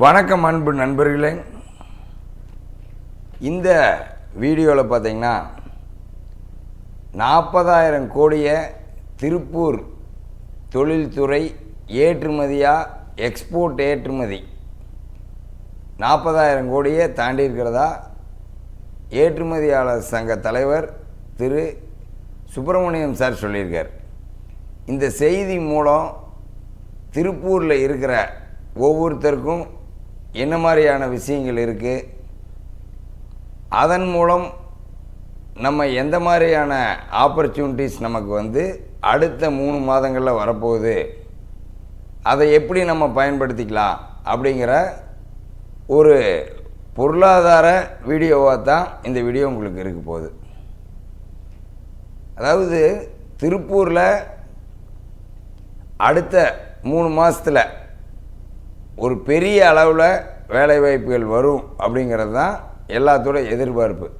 வணக்கம் அன்பு நண்பர்களே. இந்த வீடியோவில் பார்த்தீங்கன்னா நாற்பதாயிரம் கோடியை திருப்பூர் தொழில்துறை ஏற்றுமதியாக எக்ஸ்போர்ட் ஏற்றுமதி. நாற்பதாயிரம் கோடியை தாண்டி இருக்கிறதா? ஏற்றுமதியாளர் சங்க தலைவர் திரு. சுப்பிரமணியம் சார் சொல்லியிருக்கார். இந்த செய்தி மூலம் திருப்பூரில் இருக்கிற ஒவ்வொருத்தருக்கும் என்ன மாதிரியான விஷயங்கள் இருக்குது அதன் மூலம் நம்ம எந்த மாதிரியான ஆப்பர்ச்சுனிட்டிஸ் நமக்கு வந்து அடுத்த மூணு மாதங்களில் வரப்போகுது? அதை எப்படி நம்ம பயன்படுத்திக்கலாம்? அப்படிங்கிற ஒரு பொருளாதார வீடியோவாக தான் இந்த வீடியோ உங்களுக்கு இருக்க போகுது. அதாவது திருப்பூரில் அடுத்த மூணு மாதத்தில் ஒரு பெரிய அளவில் வேலைவாய்ப்புகள் வரும் அப்படிங்கிறது தான் எல்லாத்தோட எதிர்பார்ப்பு.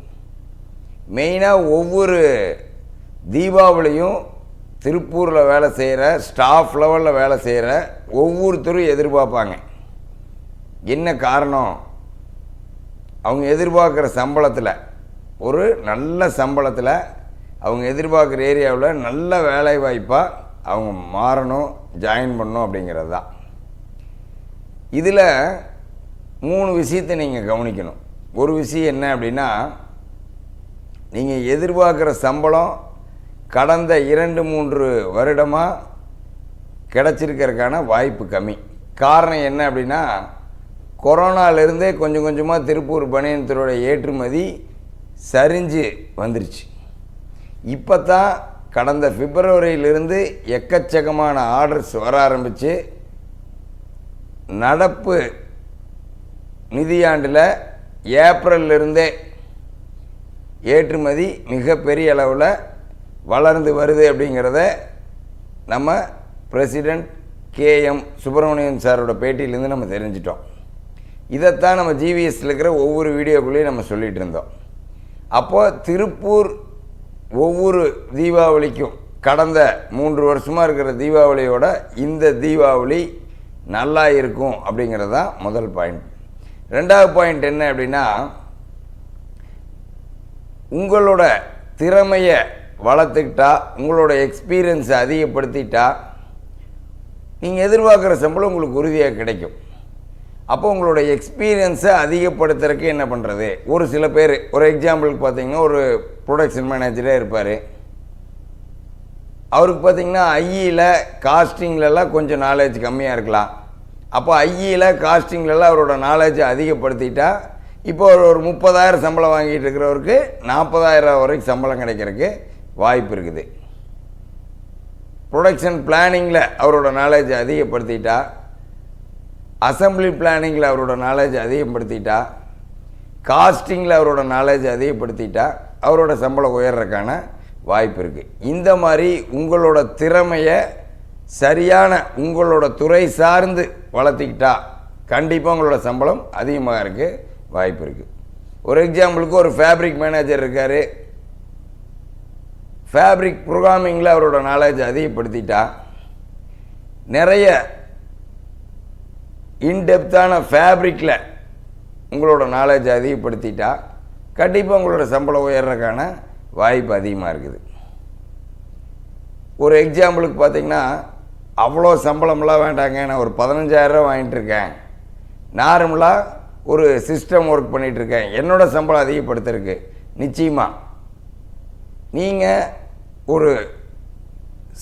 மெயினாக ஒவ்வொரு தீபாவளியும் திருப்பூரில் வேலை செய்கிற ஸ்டாஃப் லெவலில் வேலை செய்கிற ஒவ்வொருத்தரும் எதிர்பார்ப்பாங்க. என்ன காரணம்? அவங்க எதிர்பார்க்குற சம்பளத்தில் ஒரு நல்ல சம்பளத்தில் அவங்க எதிர்பார்க்குற ஏரியாவில் நல்ல வேலை வாய்ப்பாக அவங்க மாறணும் ஜாயின் பண்ணணும் அப்படிங்கிறது தான். இதில் மூணு விஷயத்தை நீங்கள் கவனிக்கணும். ஒரு விஷயம் என்ன அப்படின்னா நீங்கள் எதிர்பார்க்குற சம்பளம் கடந்த இரண்டு மூன்று வருடமாக கிடச்சிருக்கிறதுக்கான வாய்ப்பு கம்மி. காரணம் என்ன அப்படின்னா கொரோனாலேருந்தே கொஞ்சம் கொஞ்சமாக திருப்பூர் பனியன்துறையோட ஏற்றுமதி சரிஞ்சு வந்துருச்சு. இப்போ தான் கடந்த பிப்ரவரியிலிருந்து எக்கச்சக்கமான ஆர்டர்ஸ் வர ஆரம்பித்து நடப்பு நிதியாண்டில் ஏப்ரல்லிருந்தே ஏற்றுமதி மிகப்பெரிய அளவில் வளர்ந்து வருது அப்படிங்கிறத நம்ம பிரசிடெண்ட் கேஎம் சுப்பிரமணியன் சாரோட பேட்டியிலேருந்து நம்ம தெரிஞ்சிட்டோம். இதைத்தான் நம்ம ஜிவிஎஸ்ல இருக்கிற ஒவ்வொரு வீடியோக்குள்ளேயும் நம்ம சொல்லிகிட்டு இருந்தோம். அப்போது திருப்பூர் ஒவ்வொரு தீபாவளிக்கும் கடந்த மூன்று வருஷமாக இருக்கிற தீபாவளியோட இந்த தீபாவளி நல்லா இருக்கும் அப்படிங்கிறது தான் முதல் பாயிண்ட் ரெண்டாவது பாயிண்ட் என்ன அப்படின்னா உங்களோட திறமையை வளர்த்துக்கிட்டா உங்களோட எக்ஸ்பீரியன்ஸை அதிகப்படுத்திட்டா நீங்கள் எதிர்பார்க்குற சம்பளம் உங்களுக்கு உறுதியாக கிடைக்கும். அப்போ உங்களோட எக்ஸ்பீரியன்ஸை அதிகப்படுத்துறதுக்கு என்ன பண்ணுறது ஒரு சில பேர் ஒரு எக்ஸாம்பிளுக்கு பார்த்தீங்கன்னா ஒரு ப்ரொடக்ஷன் மேனேஜரே இருப்பார். அவருக்கு பார்த்தீங்கன்னா ஐயில் காஸ்டிங்லலாம் கொஞ்சம் நாலேஜ் கம்மியாக இருக்கலாம். அப்போ ஐயில் காஸ்டிங்லலாம் அவரோட நாலேஜை அதிகப்படுத்திட்டா இப்போ ஒரு ஒரு முப்பதாயிரம் சம்பளம் வாங்கிட்டு இருக்கிறவருக்கு நாற்பதாயிரம் வரைக்கும் சம்பளம் கிடைக்கிறதுக்கு வாய்ப்பு இருக்குது. ப்ரொடக்ஷன் பிளானிங்கில் அவரோட நாலேஜை அதிகப்படுத்திட்டா அசம்பிளி பிளானிங்கில் அவரோட நாலேஜ் அதிகப்படுத்திட்டா காஸ்டிங்கில் அவரோட நாலேஜ் அதிகப்படுத்திட்டா அவரோட சம்பளம் உயர்றதுக்கான வாய்ப்பு இருக்குது இந்த மாதிரி உங்களோட திறமையை சரியான உங்களோட துறை சார்ந்து வளர்த்திக்கிட்டா கண்டிப்பாக உங்களோட சம்பளம் அதிகமாக இருக்குது வாய்ப்பு இருக்குது ஒரு எக்ஸாம்பிளுக்கு ஒரு ஃபேப்ரிக் மேனேஜர் இருக்கார். ஃபேப்ரிக் ப்ரோக்ராமிங்கில் அவரோட நாலேஜ் அதிகப்படுத்திட்டா நிறைய இன்டெப்த்தான ஃபேப்ரிக்கில் உங்களோட நாலேஜ் அதிகப்படுத்திட்டா கண்டிப்பாக உங்களோட சம்பளம் உயர்றதுக்கான வாய்ப்பு அதிகமாக இருக்குது. ஒரு எக்ஸாம்பிளுக்கு பார்த்தீங்கன்னா அவ்வளோ சம்பளம்லாம் வேண்டாங்க நான் ஒரு பதினஞ்சாயிரரூவா வாங்கிட்டு இருக்கேன். நார்மலாக ஒரு சிஸ்டம் ஒர்க் பண்ணிகிட்ருக்கேன் என்னோடய சம்பளம் அதிகப்படுத்திருக்கு. நிச்சயமாக நீங்கள் ஒரு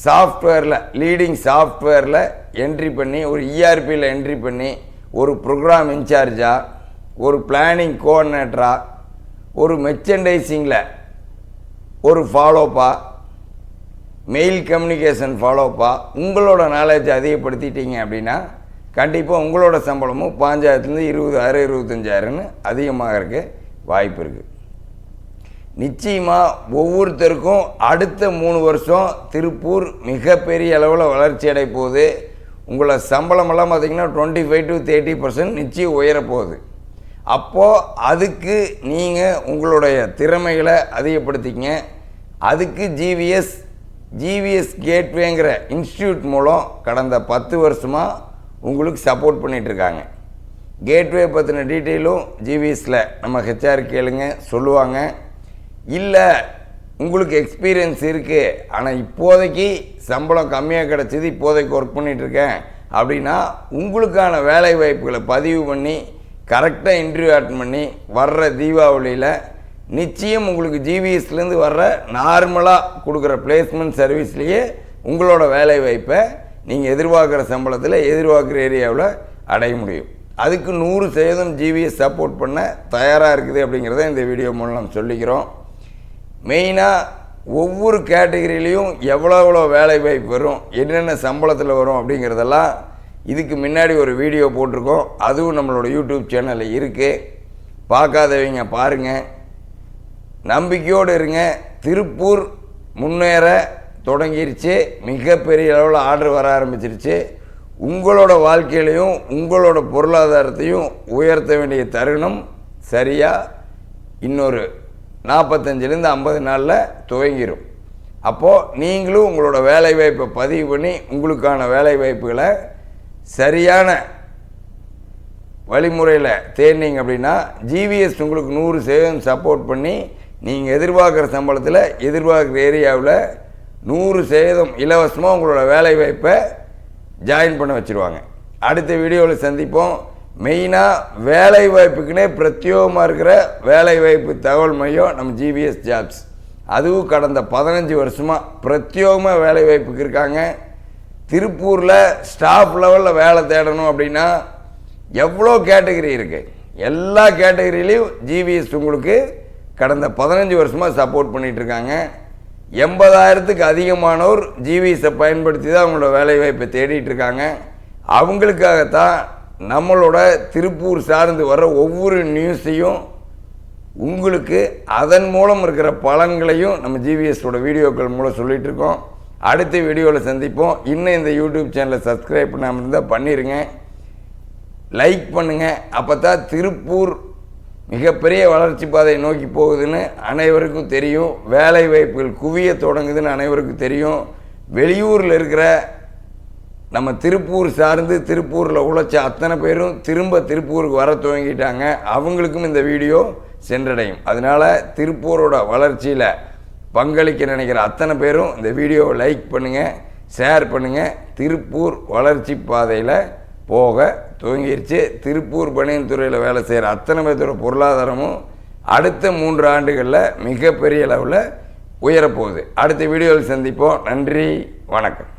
சாஃப்ட்வேரில் லீடிங் சாஃப்ட்வேரில் என்ட்ரி பண்ணி ஒரு இஆர்பியில் என்ட்ரி பண்ணி ஒரு ப்ரோக்ராம் இன்சார்ஜாக ஒரு பிளானிங் கோஆர்டினேட்டராக ஒரு மெர்ச்சன்டைசிங்கில் ஒரு ஃபாலோப்பா மெயில் கம்யூனிகேஷன் ஃபாலோப்பா உங்களோட நாலேஜ் அதிகப்படுத்திட்டீங்க அப்படின்னா கண்டிப்பாக உங்களோட சம்பளமும் பாஞ்சாயிரத்துலேருந்து இருபதாயிரம் இருபத்தஞ்சாயிரம்னு அதிகமாக இருக்க வாய்ப்பு இருக்குது நிச்சயமாக ஒவ்வொருத்தருக்கும் அடுத்த மூணு வருஷம் திருப்பூர் மிகப்பெரிய அளவில் வளர்ச்சி அடைய போகுது. உங்களை சம்பளமெல்லாம் பார்த்தீங்கன்னா twenty five to thirty percent நிச்சயம் உயரப்போகுது அப்போது அதுக்கு நீங்கள் உங்களுடைய திறமைகளை அதிகப்படுத்திக்கங்க. அதுக்கு ஜிவிஎஸ் ஜிவிஎஸ் கேட்வேங்கிற இன்ஸ்டியூட் மூலம் கடந்த பத்து வருஷமாக உங்களுக்கு சப்போர்ட் பண்ணிகிட்ருக்காங்க கேட்வே பற்றின டீட்டெயிலும் ஜிவிஎஸில் நம்ம ஹெச்ஆர் கேளுங்க சொல்லுவாங்க. இல்லை உங்களுக்கு எக்ஸ்பீரியன்ஸ் இருக்குது ஆனால் இப்போதைக்கு சம்பளம் கம்மியாக கிடச்சிது இப்போதைக்கு ஒர்க் பண்ணிகிட்ருக்கேன் அப்படின்னா உங்களுக்கான வேலை வாய்ப்புகளை பதிவு பண்ணி கரெக்டாக இன்டர்வியூ அட்டன் பண்ணி வர்ற தீபாவளியில் நிச்சயம் உங்களுக்கு ஜிவிஎஸ்லேருந்து வர்ற நார்மலாக கொடுக்குற பிளேஸ்மெண்ட் சர்வீஸ்லேயே உங்களோட வேலை வாய்ப்பை நீங்கள் எதிர்பார்க்குற சம்பளத்தில் எதிர்பார்க்குற ஏரியாவில் அடைய முடியும். அதுக்கு நூறு சதவீதம் ஜிவிஎஸ் சப்போர்ட் பண்ண தயாராக இருக்குது அப்படிங்கிறத இந்த வீடியோ மூலம் சொல்லிக்கிறோம். மெயினாக ஒவ்வொரு கேட்டகரியிலையும் எவ்வளோ எவ்வளோ வேலை வாய்ப்பு வரும் என்னென்ன சம்பளத்தில் வரும் அப்படிங்கிறதெல்லாம் இதுக்கு முன்னாடி ஒரு வீடியோ போட்டிருக்கோம். அதுவும் நம்மளோட யூடியூப் சேனலில் இருக்குது பார்க்காதவங்க பாருங்கள் நம்பிக்கையோடு இருங்க. திருப்பூர் முன்னேற தொடங்கிருச்சு. மிகப்பெரிய அளவில் ஆர்டர் வர ஆரம்பிச்சிருச்சு. உங்களோட வாழ்க்கையிலையும் உங்களோட பொருளாதாரத்தையும் உயர்த்த வேண்டிய தருணம் சரியாக இன்னொரு நாற்பத்தஞ்சிலேருந்து ஐம்பது நாளில் துவங்கிடும் அப்போது நீங்களும் உங்களோட வேலைவாய்ப்பை பதிவு பண்ணி உங்களுக்கான வேலைவாய்ப்புகளை சரியான வழிமுறையில் தேர்ந்தீங்க அப்படின்னா ஜிவிஎஸ் உங்களுக்கு நூறு சதவீதம் சப்போர்ட் பண்ணி நீங்கள் எதிர்பார்க்குற சம்பளத்தில் எதிர்பார்க்குற ஏரியாவில் நூறு சதவீதம் இலவசமாக உங்களோட வேலைவாய்ப்பை ஜாயின் பண்ண வச்சுருவாங்க. அடுத்த வீடியோவில் சந்திப்போம். மெயினாக வேலை வாய்ப்புக்குன்னே பிரத்யேகமாக இருக்கிற வேலை வாய்ப்பு தகவல் மையம் நம்ம ஜிபிஎஸ் ஜாப்ஸ் அதுவும் கடந்த பதினஞ்சு வருஷமாக பிரத்யேகமாக வேலை வாய்ப்புக்கு இருக்காங்க. திருப்பூரில் ஸ்டாஃப் லெவலில் வேலை தேடணும் அப்படின்னா எவ்வளோ கேட்டகரி இருக்குது எல்லா கேட்டகரியிலையும் ஜிவிஎஸ் உங்களுக்கு கடந்த பதினஞ்சு வருஷமாக சப்போர்ட் பண்ணிகிட்டு இருக்காங்க. எண்பதாயிரத்துக்கு அதிகமானோர் ஜிவிஎஸை பயன்படுத்தி தான் அவங்களோட வேலைவாய்ப்பை தேடிட்டு இருக்காங்க. அவங்களுக்காகத்தான் நம்மளோட திருப்பூர் சார்ந்து வர ஒவ்வொரு நியூஸையும் உங்களுக்கு அதன் மூலம் இருக்கிற பலன்களையும் நம்ம ஜிவிஎஸோட வீடியோக்கள் மூலம் சொல்லிகிட்ருக்கோம் இருக்கோம். அடுத்த வீடியோவில் சந்திப்போம். இன்னும் இந்த யூடியூப் சேனலை சப்ஸ்கிரைப் பண்ணாமல் இருந்தால் பண்ணிடுங்க லைக் பண்ணுங்கள் அப்போ தான் திருப்பூர் மிகப்பெரிய வளர்ச்சி பாதையை நோக்கி போகுதுன்னு அனைவருக்கும் தெரியும். வேலை வாய்ப்புகள் குவிய தொடங்குதுன்னு அனைவருக்கும் தெரியும். வெளியூரில் இருக்கிற நம்ம திருப்பூர் சார்ந்து திருப்பூரில் உழைச்ச அத்தனை பேரும் திரும்ப திருப்பூருக்கு வர துவங்கிட்டாங்க. அவங்களுக்கும் இந்த வீடியோ சென்றடையும். அதனால் திருப்பூரோட வளர்ச்சியில் பங்களிக்க நினைக்கிற அத்தனை பேரும் இந்த வீடியோவை லைக் பண்ணுங்கள் ஷேர் பண்ணுங்கள் திருப்பூர் வளர்ச்சி பாதையில் போக துவங்கிருச்சு. திருப்பூர் பணியின் துறையில் வேலை செய்கிற அத்தனை பேர்த்தோட பொருளாதாரமும் அடுத்த மூன்று ஆண்டுகளில் மிகப்பெரிய அளவில் உயரப்போகுது. அடுத்த வீடியோவில் சந்திப்போம். நன்றி வணக்கம்.